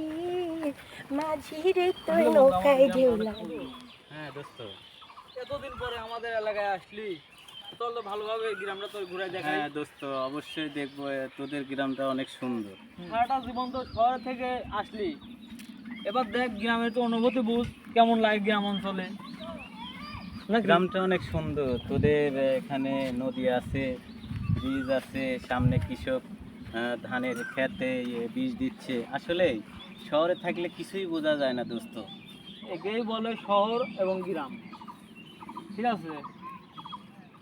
ভাসি মাঝিরে তোর নৌকায় ঢেউ লাগে হ্যাঁ দোস্ত এতদিন পরে আমাদের এলাকায় আসলি চল তো ভালোভাবে গ্রামটা তোর ঘুরে দেখাই। হ্যাঁ দোস্ত অবশ্যই দেখব তোদের গ্রামটা অনেক সুন্দর। সারাটা জীবন তো শহর থেকে আসলি। এবার দেখ গ্রামের তো অনুভূতি বুঝ কেমন লাগে গ্রাম অঞ্চলে? গ্রামটা অনেক সুন্দর। তোদের এখানে নদী আছে ব্রিজ আছে সামনে কৃষক আহ, ধানের খেতে বীজ দিচ্ছে। আসলে শহরে থাকলে কিছুই বোঝা যায় না দোস্ত। একেই বলে শহর এবং গ্রাম। ঠিক আছে?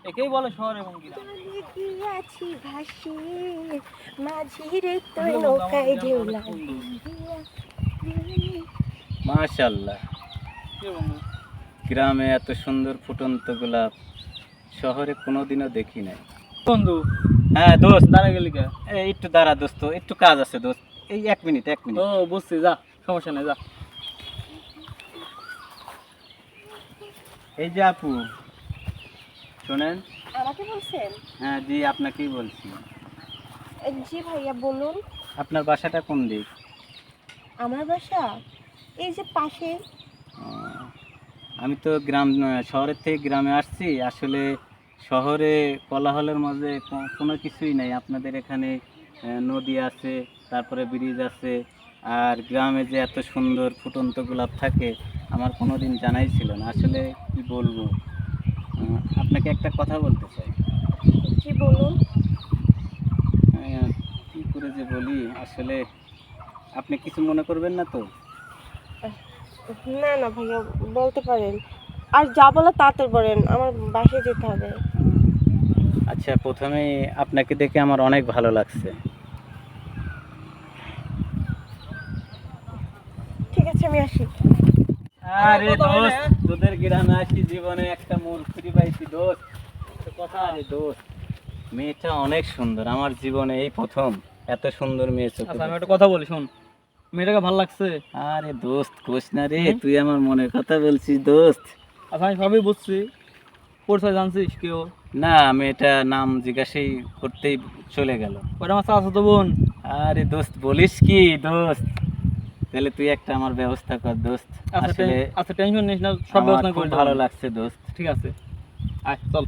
একেই বলে শহর এবং গ্রাম। চলে ভাসি মাঝিরে তোর নৌকায় ঢেউ মাশাল্লাহ গ্রামে এত সুন্দর ফুটন্ত গোলাপ শহরে কোনোদিনও দেখি নাই। বন্ধু। হ্যাঁ দোস্ত। দাঁড়া গেলি একটু দাঁড়া দোস্ত। একটু কাজ আছে দোস্ত। এই এক মিনিট এক মিনিট। ও বুঝছি যা সমস্যা নেই যা। এই যে আপু শোনেন? আমাকে বলছেন? হ্যাঁ জি আপনাকেই বলছি। জি ভাইয়া বলুন। আপনার বাসাটা কোন দিক? আমার বাসা? এই যে পাশে। আমি তো গ্রাম শহরের থেকে গ্রামে আসছি। আসলে শহরে কোলাহলের মাঝে কোনো কিছুই নাই। আপনাদের এখানে নদী আছে তারপরে ব্রিজ আছে আর গ্রামে যে এত সুন্দর ফুটন্ত গোলাপ থাকে আমার কোনো দিন জানাই ছিল না। আসলে কি বলব? আপনাকে একটা কথা বলতে চাই। জি বলুন। কি করে যে বলি? আসলে আপনি কিছু মনে করবেন না তো? না না ভাইয়া বলতে পারেন। আর যা বলো তাড়াতাড়ি বলেন আমার বাসায় যেতে হবে। আচ্ছা প্রথমে আপনাকে দেখে আমার অনেক ভালো লাগছে ঠিক আছে আমি আসি। আরে দোস্ত তোদের গ্রামে আসি জীবনে একটা মোর খুঁজে পাইছি দোস্ত। কথা আরে দোস্ত। মেয়েটা অনেক সুন্দর আমার জীবনে এই প্রথম। এত সুন্দর মেয়ে চোখে আচ্ছা আমি একটা কথা বলি শোন। মেয়েটাকে ভালো লাগছে? আরে দোস্ত কোষ না রে তুই আমার মনের কথা বলছিস দোস্ত। আচ্ছা আমি সবই বুঝছি। পরিচয় জানছিস কেউ না মেয়েটা নাম জিজ্ঞাসাই করতেই চলে গেল। ওটা আমার চাচা তো বোন। আরে দোস্ত বলিস কি দোস্ত? তাহলে তুই একটা আমার ব্যবস্থা কর দোস্ত। আচ্ছা আসলে আচ্ছা টেনশন নিস না সব ব্যবস্থা করে ভালো লাগছে দোস্ত। ঠিক আছে। আয় চল।